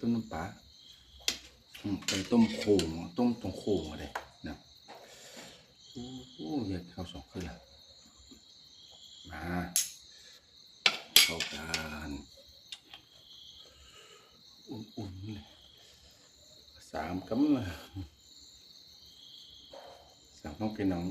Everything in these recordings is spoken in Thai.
ต้มน้ำปลาไปต้มโข่งต้มตรงโข่งอะไรนะโอ้เข้าวสองขึ้นละมาเข้ากัน อุ่นๆเลย สามกำสามต้องกินน้อง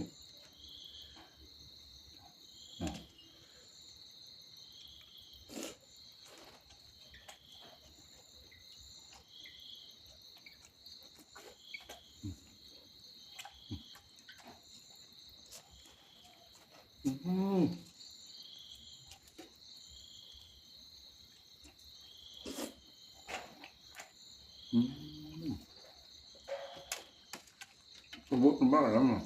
我不能办了嘛。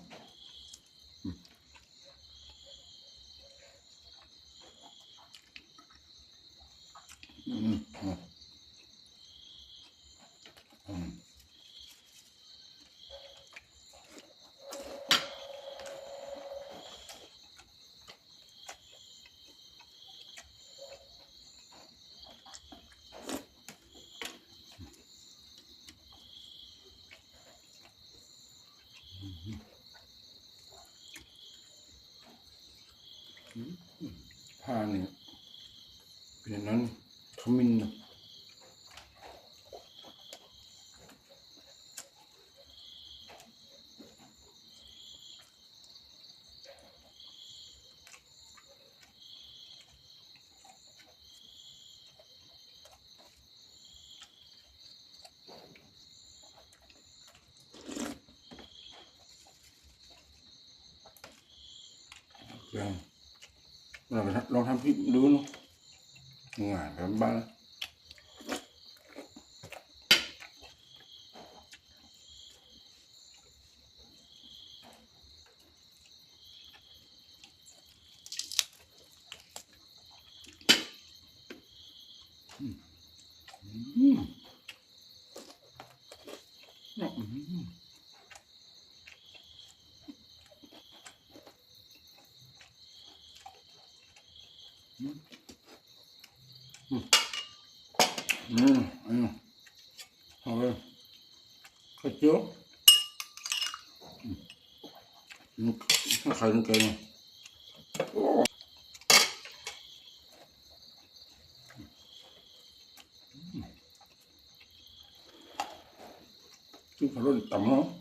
ผ้าเนี่ยเป็นนั้นขมิ้นนะ对。y e างเราลองทำพริกดูเนาะง่ายแบบบ้าน嗯。Mm. 음, 아니요. 아, 왜? 갔죠? 음, 가니까요. 오! 좀 별로 있다, 뭐.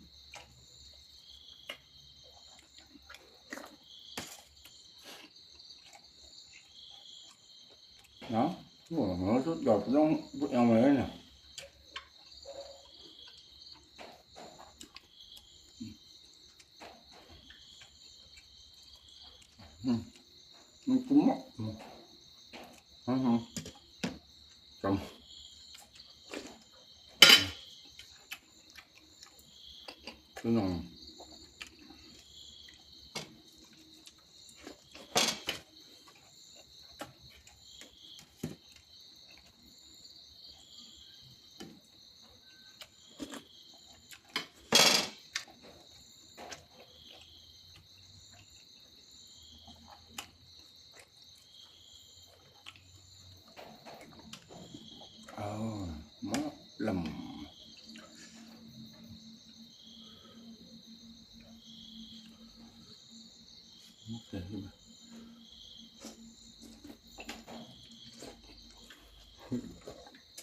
Ủa, nó chút đọc ừ. nó vụt em ấy nè nó cúng á hả hả cầm cái nào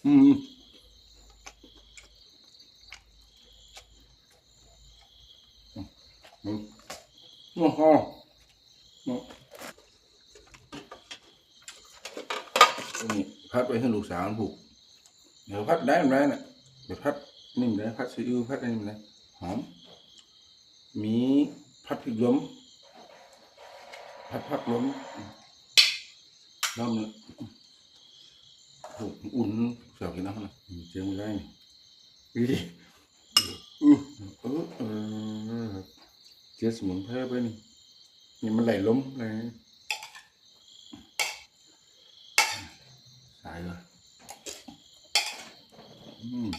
อืมอืมโอ้โหนี่พัดไปให้ลูกสาวผูก เดี๋ยวพัดได้ไหมเนี่ยเดี๋ยวพัดนิ่มได้พัดซีอิ๊วพัดนิ่มได้หอม มีพัดพริกล้มพัดพัดล้มน้ำเลยอุ่นเสียวกินน้ำนะเจียมได้นี่อือเออเออเจียสมุนไพรไปนี่ นี่มันไหลล้มเลยสายเลยอืม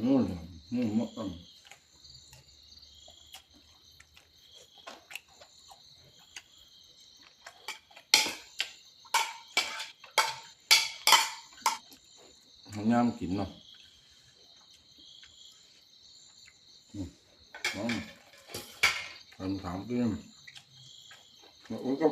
もう、もう、もう、มันงามกินเนาะคำถามเพิ่มแล้วก็